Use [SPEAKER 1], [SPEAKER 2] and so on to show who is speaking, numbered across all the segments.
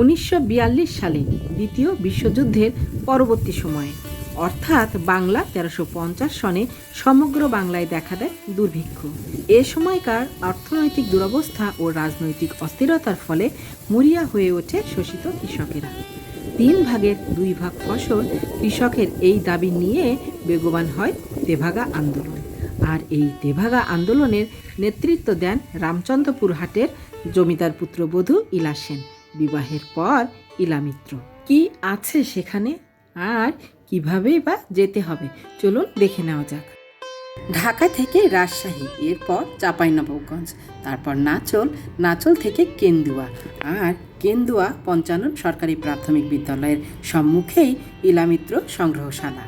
[SPEAKER 1] উনিশশো বিয়াল্লিশ সালে দ্বিতীয় বিশ্বযুদ্ধের পরবর্তী সময়ে। অর্থাৎ বাংলা তেরোশো পঞ্চাশ সনে সমগ্র বাংলায় দেখা দেয় দুর্ভিক্ষ। এ সময়কার অর্থনৈতিক দুরবস্থা ও রাজনৈতিক অস্থিরতার ফলে মরিয়া হয়ে ওঠে শোষিত কৃষকেরা। তিন ভাগের দুই ভাগ ফসল কৃষকের এই দাবি নিয়ে বেগবান হয় তেভাগা আন্দোলন। আর এই তেভাগা আন্দোলনের নেতৃত্ব দেন রামচন্দ্রপুর হাটের জমিদার পুত্রবধূ ইলা সেন। বিবাহের পর ইলা মিত্র কি আছে সেখানে? আর কিভাবেই বা যেতে হবে? চলুন দেখে নেওয়া যাক। ঢাকা থেকে রাজশাহী, এরপর চাঁপাইনবাবগঞ্জ, তারপর নাচল নাচল থেকে কেন্দুয়া। আর কেন্দুয়া পঞ্চানন সরকারি প্রাথমিক বিদ্যালয়ের সম্মুখেই ইলামিত্র সংগ্রহশালা।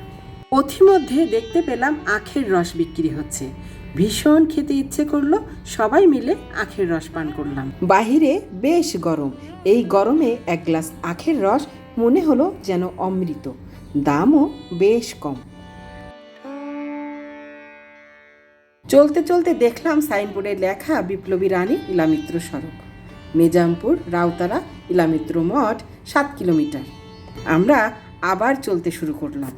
[SPEAKER 1] পথিমধ্যে দেখতে পেলাম আখের রস বিক্রি হচ্ছে। ভীষণ খেতে ইচ্ছে করল, সবাই মিলে আখের রস পান করলাম। বাহিরে বেশ গরম। এই গরমে এক গ্লাস আখের রস মনে হলো যেন অমৃত। দামও বেশ কম। চলতে চলতে দেখলাম সাইনবোর্ডে লেখা বিপ্লবী রানী ইলামিত্র সড়ক। মেজামপুর রাউতারা, ইলামিত্র মঠ, সাত কিলোমিটার। আমরা আবার চলতে শুরু করলাম।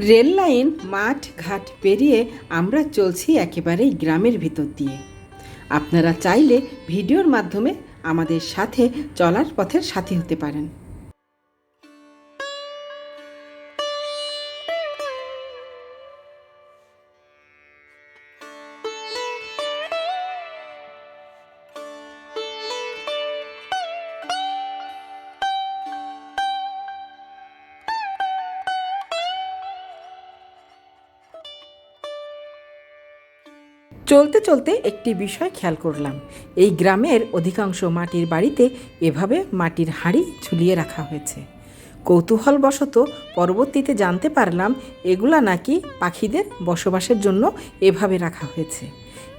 [SPEAKER 1] রেল লাইন, মাঠ, ঘাট পেরিয়ে আমরা চলছি একেবারেই গ্রামের ভিতর দিয়ে। আপনারা চাইলে ভিডিওর মাধ্যমে আমাদের সাথে চলার পথের সাথী হতে পারেন। চলতে চলতে একটি বিষয় খেয়াল করলাম। এই গ্রামের অধিকাংশ মাটির বাড়িতে এভাবে মাটির হাঁড়ি ঝুলিয়ে রাখা হয়েছে। কৌতূহলবশত পরবর্তীতে জানতে পারলাম, এগুলা নাকি পাখিদের বসবাসের জন্য এভাবে রাখা হয়েছে।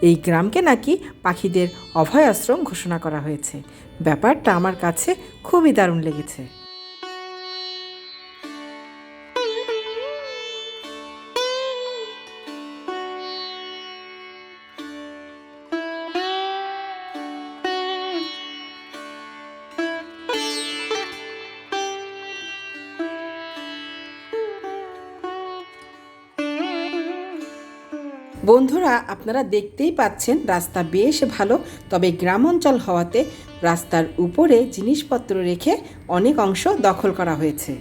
[SPEAKER 1] এই গ্রামকে নাকি পাখিদের অভয় আশ্রম ঘোষণা করা হয়েছে। ব্যাপারটা আমার কাছে খুবই দারুণ লেগেছে। বন্ধুরা, আপনারা দেখতেই পাচ্ছেন রাস্তা বেশ ভালো, তবে গ্রাম অঞ্চল হওয়াতে রাস্তার উপরে জিনিসপত্র রেখে অনেক অংশ দখল করা হয়েছে।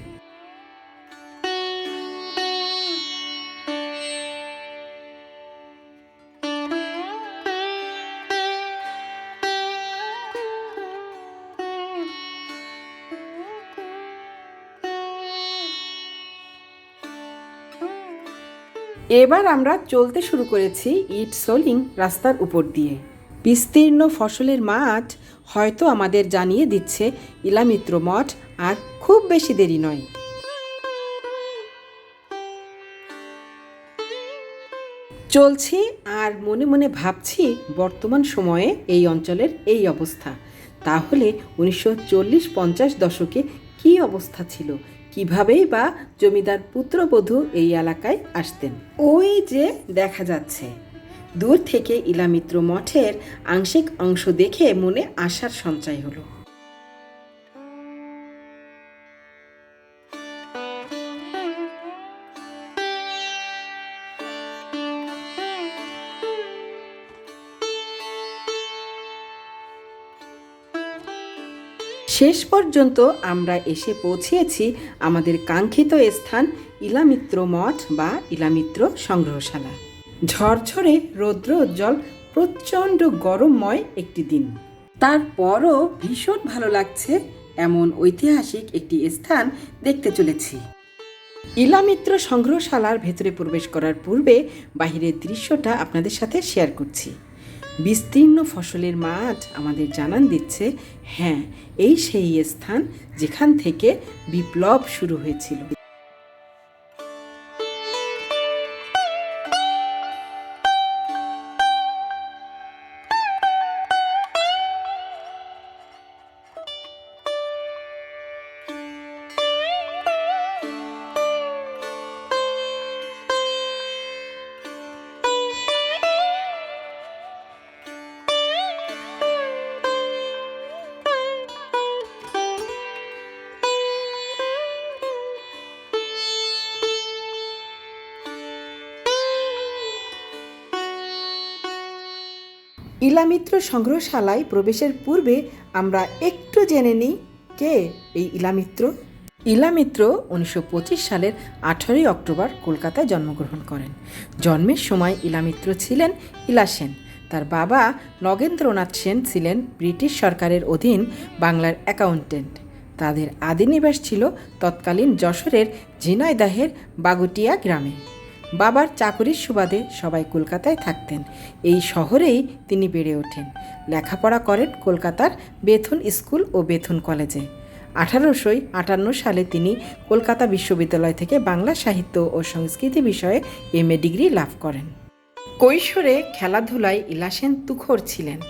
[SPEAKER 1] এবার আমরা চলতে শুরু করেছি ইট সোলিং রাস্তার উপর দিয়ে। বিস্তীর্ণ ফসলের মাঠ হয়তো আমাদের জানিয়ে দিচ্ছে ইলামিত্র মঠ আর খুব বেশি দেরি নয়। চলছি আর মনে মনে ভাবছি বর্তমান সময়ে এই অঞ্চলের এই অবস্থা। তাহলে উনিশশো চল্লিশ পঞ্চাশ দশকে কি অবস্থা ছিল? কিভাবেই বা জমিদার পুত্রবধূ এই এলাকায় আসতেন? ওই যে দেখা যাচ্ছে। দূর থেকে ইলামিত্র মঠের আংশিক অংশ দেখে মনে আশার সঞ্চয় হলো। শেষ পর্যন্ত আমরা এসে পৌঁছিয়েছি আমাদের কাঙ্ক্ষিত স্থান ইলামিত্র মঠ বা ইলামিত্র সংগ্রহশালা। ঝরঝরে রৌদ্র উজ্জ্বল প্রচণ্ড গরমময় একটি দিন। তারপরও ভীষণ ভালো লাগছে এমন ঐতিহাসিক একটি স্থান দেখতে চলেছি। ইলামিত্র সংগ্রহশালার ভেতরে প্রবেশ করার পূর্বে বাহিরের দৃশ্যটা আপনাদের সাথে শেয়ার করছি। বিস্তীর্ণ ফসলের মাঠ আমাদের জানান দিচ্ছে হ্যাঁ এই সেই স্থান যেখান থেকে বিপ্লব শুরু হয়েছিল। ইলামিত্র সংগ্রহশালায় প্রবেশের পূর্বে আমরা একটু জেনে নিই কে এই ইলামিত্র। ইলামিত্র উনিশশো পঁচিশ সালের আঠারোই অক্টোবর কলকাতায় জন্মগ্রহণ করেন। জন্মের সময় ইলামিত্র ছিলেন ইলা সেন। তার বাবা নগেন্দ্রনাথ সেন ছিলেন ব্রিটিশ সরকারের অধীন বাংলার অ্যাকাউন্টেন্ট তাদের আদি নিবাস ছিল তৎকালীন যশোরের ঝিনাইদাহের বাগুটিয়া গ্রামে। বাবার চাকরির সুবাদে সবাই কলকাতায় থাকতেন। এই শহরেই তিনি বেড়ে ওঠেন। লেখাপড়া করেন কলকাতার বেথুন স্কুল ও বেথুন কলেজে। আঠারোশোই আটান্ন সালে তিনি কলকাতা বিশ্ববিদ্যালয় থেকে বাংলা সাহিত্য ও সংস্কৃতি বিষয়ে এম ডিগ্রি লাভ করেন। কৈশোরে খেলাধুলায় ইলাসেন তুখর ছিলেন।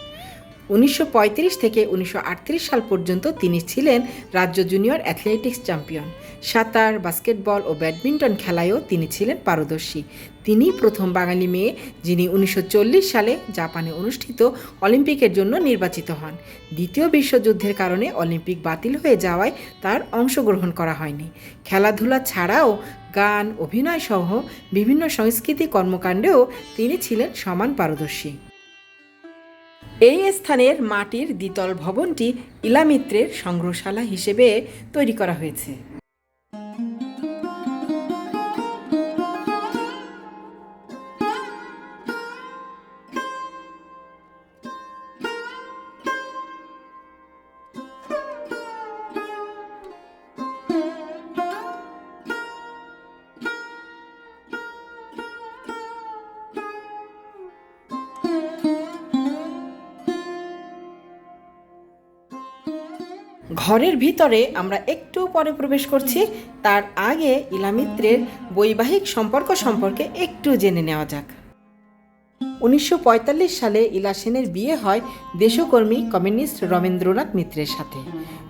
[SPEAKER 1] উনিশশো পঁয়ত্রিশ থেকে উনিশশো আটত্রিশ সাল পর্যন্ত তিনি ছিলেন রাজ্য জুনিয়র অ্যাথলেটিক্স চ্যাম্পিয়ন। সাঁতার, বাস্কেটবল ও ব্যাডমিন্টন খেলায়ও তিনি ছিলেন পারদর্শী। তিনি প্রথম বাঙালি মেয়ে, যিনি উনিশশো চল্লিশ সালে জাপানে অনুষ্ঠিত অলিম্পিকের জন্য নির্বাচিত হন। দ্বিতীয় বিশ্বযুদ্ধের কারণে অলিম্পিক বাতিল হয়ে যাওয়ায় তার অংশগ্রহণ করা হয়নি। খেলাধুলা ছাড়াও গান অভিনয় সহ বিভিন্ন সংস্কৃতি কর্মকাণ্ডেও তিনি ছিলেন সমান পারদর্শী। এই স্থানের মাটির দ্বিতল ভবনটি ইলামিত্রের সংগ্রহশালা হিসেবে তৈরি করা হয়েছে। ঘরের ভিতরে আমরা একটু পরে প্রবেশ করছি। তার আগে ইলামিত্রের বৈবাহিক সম্পর্ক সম্পর্কে একটু জেনে নেওয়া যাক। উনিশশো পঁয়তাল্লিশ সালে ইলা সেনের বিয়ে হয় দেশকর্মী কমিউনিস্ট রবীন্দ্রনাথ মিত্রের সাথে।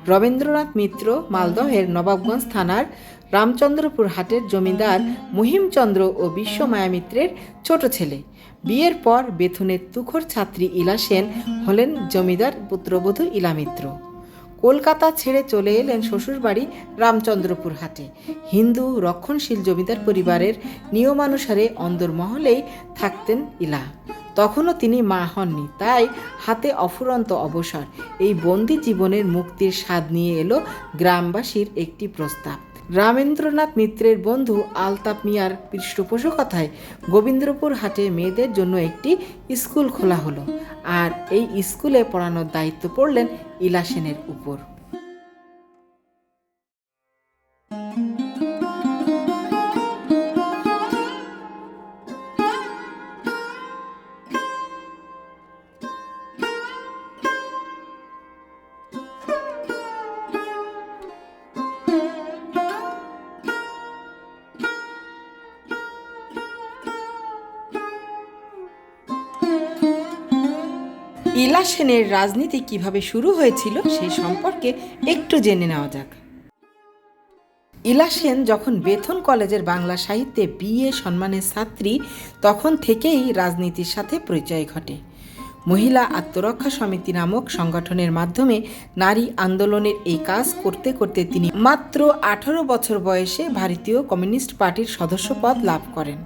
[SPEAKER 1] রবীন্দ্রনাথ মিত্র মালদহের নবাবগঞ্জ থানার রামচন্দ্রপুর হাটের জমিদার মহিমচন্দ্র ও বিশ্বমায়া মিত্রের ছোট ছেলে। বিয়ের পর বেথুনের তুখর ছাত্রী ইলা সেন হলেন জমিদার পুত্রবধূ ইলা মিত্র কলকাতা ছেড়ে চলে এলেন শ্বশুরবাড়ি রামচন্দ্রপুর হাটে। হিন্দু রক্ষণশীল জমিদার পরিবারের নিয়মানুসারে অন্দরমহলেই থাকতেন ইলা। তখনও তিনি মা হননি, তাই হাতে অফুরন্ত অবসর। এই বন্দি জীবনের মুক্তির স্বাদ নিয়ে এলো গ্রামবাসীর একটি প্রস্তাব। রামেন্দ্রনাথ মিত্রের বন্ধু আলতাপ মিয়ার পৃষ্ঠপোষকতায় গোবিন্দপুর হাটে মেয়েদের জন্য একটি স্কুল খোলা হলো। আর এই স্কুলে পড়ানোর দায়িত্ব পড়লেন ইলাসেনের উপর। ইলা সেনের রাজনীতি কীভাবে শুরু হয়েছিল সেই সম্পর্কে একটু জেনে নেওয়া যাক। ইলা সেন যখন বেথন কলেজের বাংলা সাহিত্যে বিএ সম্মানের ছাত্রী, তখন থেকেই রাজনীতির সাথে পরিচয় ঘটে। মহিলা আত্মরক্ষা সমিতি নামক সংগঠনের মাধ্যমে নারী আন্দোলনের এই কাজ করতে করতে তিনি মাত্র আঠারো বছর বয়সে ভারতীয় কমিউনিস্ট পার্টির সদস্যপদ লাভ করেন।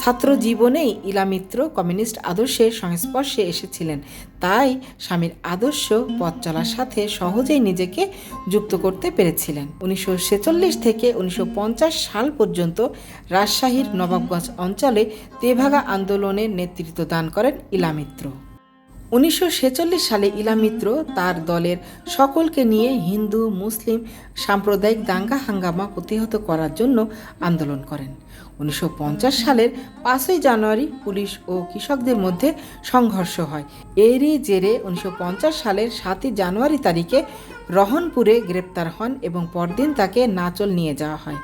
[SPEAKER 1] ছাত্র জীবনেই ইলামিত্র কমিউনিস্ট আদর্শের সংস্পর্শে এসেছিলেন। তাই স্বামীর আদর্শ পথ চলার সাথে সহজেই নিজেকে যুক্ত করতে পেরেছিলেন। উনিশশো ছেচল্লিশ থেকে উনিশশো পঞ্চাশ সাল পর্যন্ত রাজশাহীর নবাবগঞ্জ অঞ্চলে তেভাগা আন্দোলনের নেতৃত্ব দান করেন ইলামিত্র। উনিশশো ছেচল্লিশ সালে ইলামিত্র তার দলের সকলকে নিয়ে হিন্দু, মুসলিম সাম্প্রদায়িক দাঙ্গা হাঙ্গামা প্রতিহত করার জন্য আন্দোলন করেন। উনিশশো পঞ্চাশ সালের পাঁচই জানুয়ারি পুলিশ ও কৃষকদের মধ্যে সংঘর্ষ হয়। এরই জেরে উনিশশো পঞ্চাশ সালের সাতই জানুয়ারি তারিখে রহনপুরে গ্রেপ্তার হন এবং পরদিন তাকে নাচল নিয়ে যাওয়া হয়।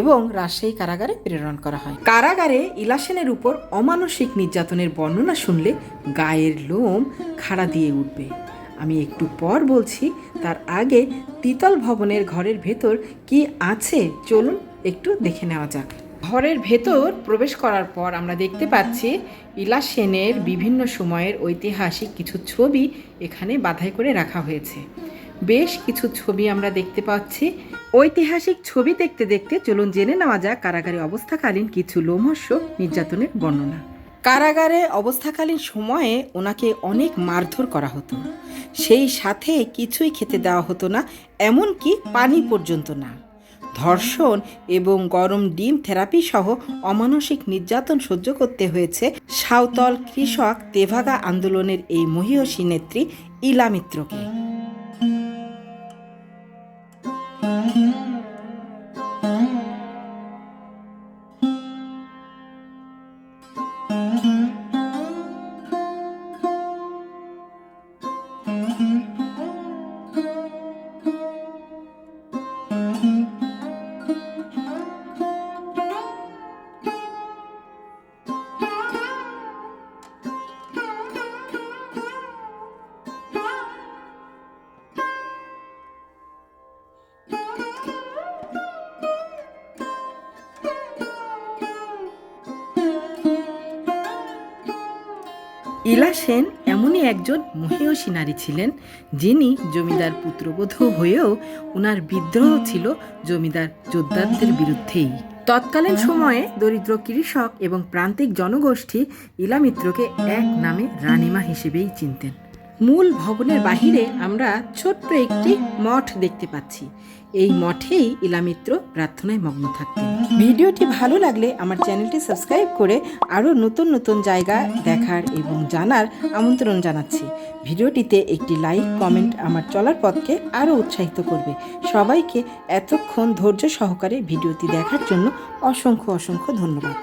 [SPEAKER 1] এবং রাজশাহী কারাগারে প্রেরণ করা হয়। কারাগারে ইলাসেনের উপর অমানসিক নির্যাতনের বর্ণনা শুনলে গায়ের লোম খাড়া দিয়ে উঠবে। আমি একটু পর বলছি, তার আগে তিতল ভবনের ঘরের ভেতর কি আছে? চলুন একটু দেখে নেওয়া যাক। ঘরের ভেতর প্রবেশ করার পর আমরা দেখতে পাচ্ছি ইলা সেনের বিভিন্ন সময়ের ঐতিহাসিক কিছু ছবি এখানে বাধাই করে রাখা হয়েছে। বেশ কিছু ছবি আমরা দেখতে পাচ্ছি। ঐতিহাসিক ছবি দেখতে দেখতে চলুন জেনে নেওয়া যাক কারাগারে অবস্থাকালীন কিছু লোমহর্ষ নির্যাতনের বর্ণনা। কারাগারে অবস্থাকালীন সময়ে ওনাকে অনেক মারধর করা হতো। সেই সাথে কিছুই খেতে দেওয়া হতো না, এমনকি পানি পর্যন্ত না। ধর্ষণ এবং গরম ডিম থেরাপি সহ অমানসিক নির্যাতন সহ্য করতে হয়েছে সাঁওতল কৃষক তেভাগা আন্দোলনের এই মহিয়সী নেত্রী ইলা মিত্রকে ইলা সেন এমনই একজন মহিয়সী নারী ছিলেন, যিনি জমিদার পুত্রবধূ হয়েও ওনার বিদ্রোহ ছিল জমিদার যোদ্ধাদের বিরুদ্ধেই। তৎকালীন সময়ে দরিদ্র কৃষক এবং প্রান্তিক জনগোষ্ঠী ইলামিত্রকে এক নামে রানিমা হিসেবেই চিনতেন। মূল ভবনের বাহিরে আমরা ছোট্ট একটি মঠ দেখতে পাচ্ছি। এই মঠেই ইলামিত্র প্রার্থনায় মগ্ন থাকতেন। ভিডিওটি ভালো লাগলে আমার চ্যানেলটি সাবস্ক্রাইব করে আরও নতুন নতুন জায়গা দেখার এবং জানার আমন্ত্রণ জানাচ্ছি। ভিডিওটিতে একটি লাইক, কমেন্ট আমার চলার পথকে আরও উৎসাহিত করবে। সবাইকে এতক্ষণ ধৈর্য সহকারে ভিডিওটি দেখার জন্য অসংখ্য অসংখ্য ধন্যবাদ।